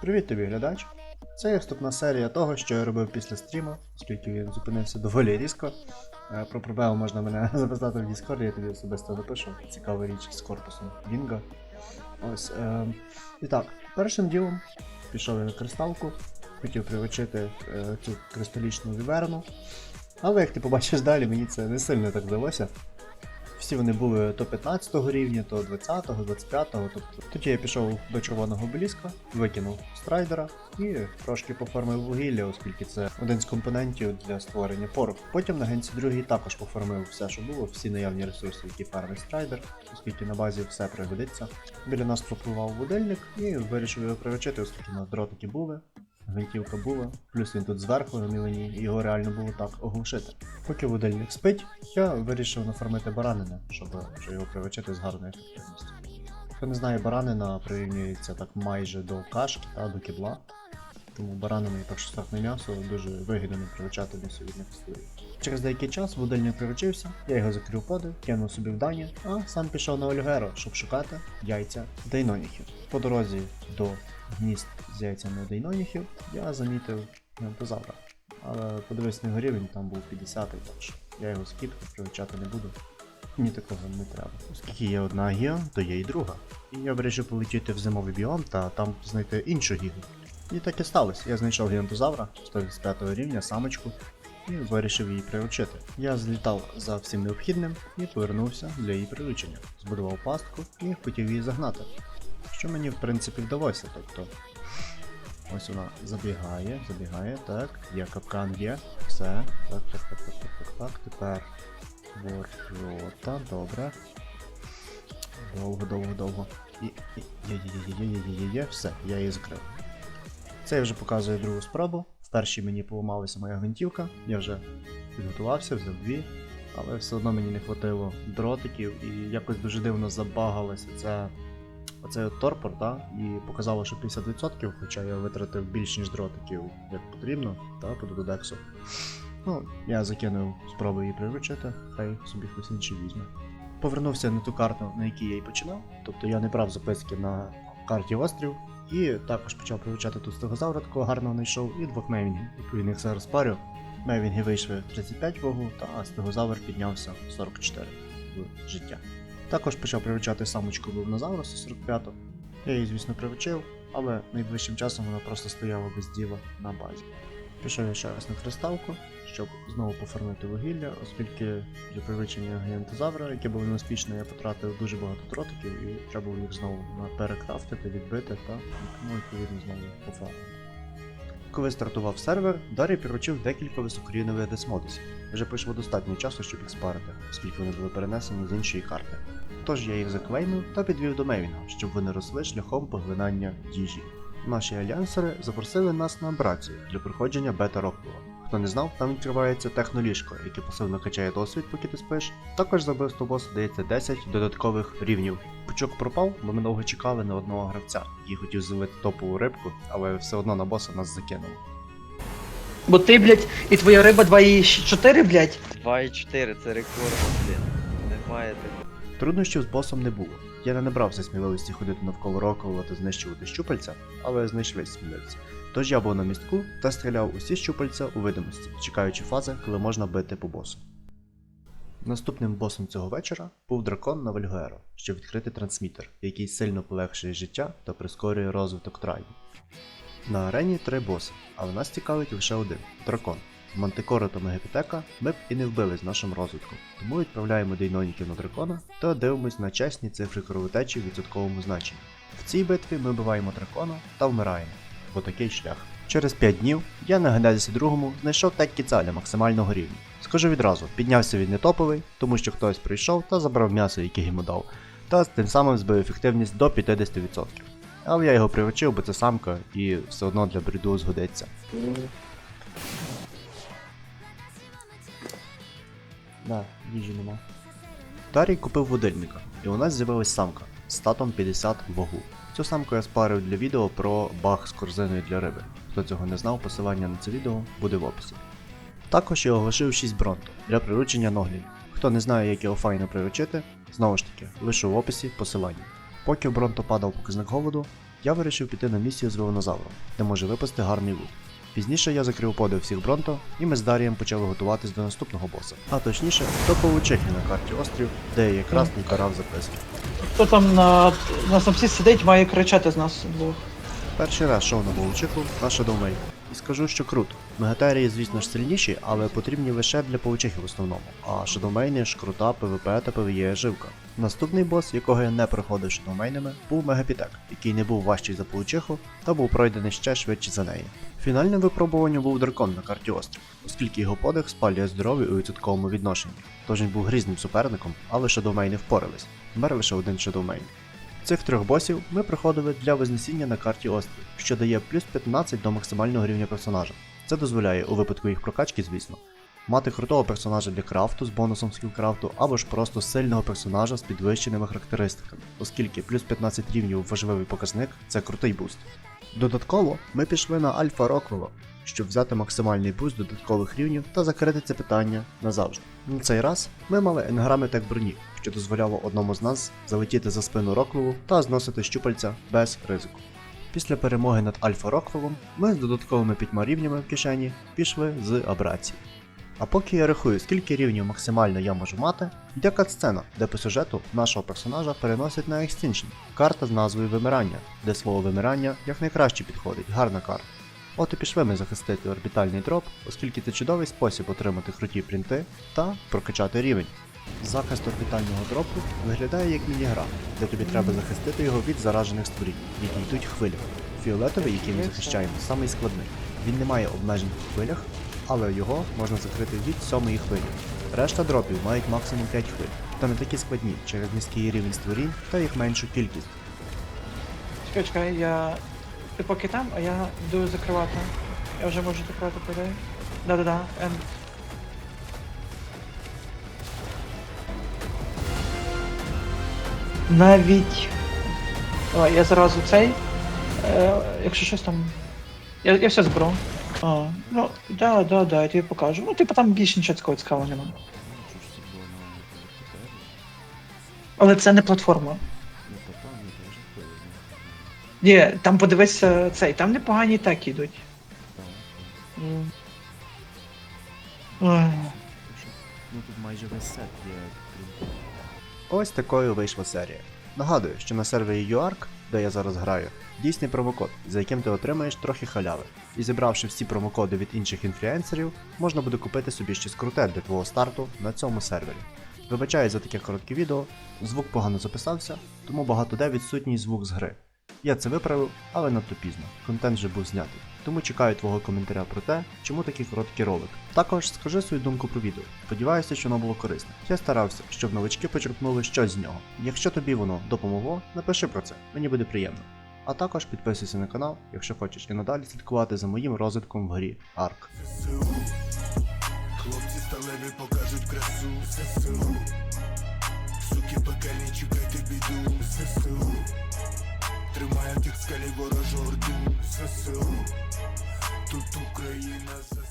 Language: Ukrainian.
Привіт тобі, глядач. Це є вступна серія того, що я робив після стріму, оскільки він зупинився доволі різко. Е, Про проблему можна мене записати в Discord, я тобі особисто напишу. Цікава річ з корпусом Вінга. Ось. Е, і так, першим ділом пішов я на кристалку, хотів приручити е, цю кристалічну віверну. Але як ти побачиш далі, мені це не сильно так вдалося. Всі вони були то 15 рівня, то 20, 25, тобто тоді я пішов до червоного обеліска, викинув страйдера і трошки пофармив вугілля, оскільки це один з компонентів для створення пороху. Потім на генці другій також пофармив все, що було, всі наявні ресурси, які фармить страйдер, оскільки на базі все пригодиться. Біля нас пропливав будильник і вирішив його приручити, оскільки на дротики були. Гвинтівка була, плюс він тут зверху на мілені, його реально було так оглушити. Поки будильник спить, я вирішив нафармити баранина, щоб його приручити з гарною ефективністю. Хто не знає, баранина прирівнюється так майже до кашки та до кібла. Тому баранина і першосортне м'ясо дуже вигідно приручати до солідних історій. Через деякий час будильник приручився, я його закрив поди, кинув собі в дані, а сам пішов на Ольгеро, щоб шукати яйця дейноніхів. По дорозі до гнізд з яйцями дейноніхів я замітив гентозавра. Але подивився на його рівень, там був 50 так що я його скіп приручати не буду. Мені такого не треба. Оскільки є одна гіа, то є і друга. І я вирішив полетіти в зимовий біом та там знайти іншу гігу. І так і сталося. Я знайшов гігантозавра 185 рівня, самочку, і вирішив її приручити. Я злітав за всім необхідним і повернувся для її приручення. Збудував пастку і хотів її загнати. Що мені, в принципі, вдалося. Тобто ось вона забігає, забігає, так, є капкан є, все. Так, так, так, так, так, так, так. Тепер ворота, добре. Довго, довго, довго. Є-є-є-є-є-є-є-є, все, я її закрив. Це я вже показую другу спробу. В першій мені поламалася моя гвинтівка, я вже підготувався, взяв дві, але все одно мені не хватило дротиків і якось дуже дивно забагалося це. Оцей от торпор, да, і показало, що 50%, хоча я витратив більш ніж дротиків, як потрібно, та, по додексу. Ну, я закинув спробу її приручити, хай собі хтось інший візьме. Повернувся на ту карту, на якій я і починав, тобто я не брав записки на карті острів, і також почав приручати тут стегозавра, такого гарного знайшов, і двох мейвінгів. Відповідно, їх зараз парю. Мейвінги вийшли 35 вагу, та стегозавр піднявся 44 в життя. Також почав приручати самочку Бовнозавруса 45-го. Я її, звісно, приручив, але найближчим часом вона просто стояла без діла на базі. Пішов я ще раз на кристалку, щоб знову пофармити вугілля, оскільки для приручення гігантозавра, яке було неуспішне, я потратив дуже багато дротиків і треба було їх знову перекрафтити, відбити та ну, відповідно знову пофармити. Коли стартував сервер, Дар'я приручив декілька високорівневих десмодусів. Вже пройшло достатньо часу, щоб їх спарити, оскільки вони були перенесені з іншої карти. Тож я їх заклеймив та підвів до Мейвінга, щоб вони росли шляхом поглинання їжі. Наші альянсери запросили нас на абрацію для проходження бета Роквелла. Хто не знав, там відкривається техноліжко, яке посилено качає досвід, поки ти спиш. Також за вбивство боса дається 10 додаткових рівнів. Пучок пропав, бо ми довго чекали на одного гравця, який хотів зловити топову рибку, але все одно на боса нас закинув. Бо ти, блядь, і твоя риба 2,4, блядь. 2,4 це рекорд, блін. Немає такого. Труднощів з босом не було. Я не набрався сміливості ходити навколо Роквелла та знищувати щупальця, але знайшлись сміливці. Тож я був на містку та стріляв усі щупальця у видимості, чекаючи фази, коли можна бити по босу. Наступним босом цього вечора був дракон на Вальгуеро, щоб відкрити трансмітер, який сильно полегшує життя та прискорює розвиток трайну. На арені три боси, але нас цікавить лише один дракон. Мантикора та Мегапітека ми б і не вбили з нашим розвитком, тому відправляємо дейноніків на дракона та дивимось на чесні цифри кровотечі в відсотковому значенні. В цій битві ми вбиваємо дракона та вмираємо, бо такий шлях. Через 5 днів я на Генезісі другому знайшов теккі цаля максимального рівня. Скажу відразу, піднявся він не топовий, тому що хтось прийшов та забрав м'ясо, яке йому дав, та тим самим збив ефективність до 50%. Але я його приручив, бо це самка і все одно для бреду згодиться. Да, їжі нема. Тарій купив водильника, і у нас з'явилась самка з статом 50 вагу. Цю самку я спарив для відео про баг з корзиною для риби. Хто цього не знав, посилання на це відео буде в описі. Також я оголошив 6 бронто для приручення ноглів. Хто не знає, як його файно приручити, знову ж таки, лишу в описі посилання. Поки в бронто падав показник голоду, я вирішив піти на місію з вилонозавром, де може випасти гарний лут. Пізніше я закрив подив всіх Бронто, і ми з Дарієм почали готуватись до наступного боса. А точніше, до Павучихи на карті острів, де я якраз не карав записки. Хто там на, на самці сидить, має кричати з нас двох. Перший раз шов на Павучиху наша Shadowmane. І скажу, що круто. Мегатерії, звісно ж, сильніші, але потрібні лише для Павучихи в основному. А Shadowmane ж крута ПВП та ПВЄ живка. Наступний бос, якого я не проходив Shadowмейнами, був Мегапітек, який не був важчий за Павучиху та був пройдений ще швидше за неї. Фінальним випробуванням був дракон на карті острів, оскільки його подих спалює здоров'я у відсотковому відношенні. Тож він був грізним суперником, але Shadowмейни впорались. Вмер лише один Shadowmane. Цих трьох босів ми проходили для вознесіння на карті острів, що дає плюс 15 до максимального рівня персонажа. Це дозволяє, у випадку їх прокачки, звісно, мати крутого персонажа для крафту з бонусом скілкрафту, або ж просто сильного персонажа з підвищеними характеристиками, оскільки плюс 15 рівнів важливий показник це крутий буст. Додатково ми пішли на Альфа Роквело, щоб взяти максимальний буст додаткових рівнів та закрити це питання назавжди. На цей раз ми мали енграми тек броні, що дозволяло одному з нас залетіти за спину Роквелу та зносити щупальця без ризику. Після перемоги над Альфа Роквелом ми з додатковими п'ятьма рівнями в кишені пішли з абрації. А поки я рахую, скільки рівнів максимально я можу мати, йде катсцена, де по сюжету нашого персонажа переносять на Extinction, карта з назвою Вимирання, де слово вимирання якнайкраще підходить, гарна карта. От і пішли ми захистити орбітальний дроп, оскільки це чудовий спосіб отримати круті принти та прокачати рівень. Захист орбітального дропу виглядає як мінігра, де тобі треба захистити його від заражених створінь, які йдуть хвилями. Фіолетовий, який ми захищаємо, самий складний. Він не має обмежень в хвилях, але його можна закрити від сьомої хвилі. Решта дропів мають максимум 5 хвиль, та не такі складні через низький рівень створінь та їх меншу кількість. Чекай, чекай, я. Ти поки там, а я йду закривати. Я вже можу закривати по. Да-да-да, Н. Навіть. Давай, я зразу цей. Е, якщо щось там. Я, я все зберу. А, ну, да, да, да, я тобі покажу. Ну, типу там більше нічого такого цікавого немає. Але це не платформа. Ні, там подивися цей, там непогані. М. Ой. Ну тут майже весь сет є крім. Ось такою вийшла серія. Нагадую, що на сервері UARC, де я зараз граю, дійсний промокод, за яким ти отримаєш трохи халяви. І зібравши всі промокоди від інших інфлюенсерів, можна буде купити собі щось круте для твого старту на цьому сервері. Вибачаю за таке коротке відео, звук погано записався, тому багато де відсутній звук з гри. Я це виправив, але надто пізно. Контент вже був знятий. Тому чекаю твого коментаря про те, чому такий короткий ролик. Також скажи свою думку про відео. Сподіваюся, що воно було корисне. Я старався, щоб новички почерпнули щось з нього. Якщо тобі воно допомогло, напиши про це, мені буде приємно. А також підписуйся на канал, якщо хочеш і надалі слідкувати за моїм розвитком в грі Арк. Хлопці сталеві покажуть красу ЗСУ Суки чекайте біду ЗСУ Їх в скалі ворожу орду ЗСУ Тут Україна ЗСУ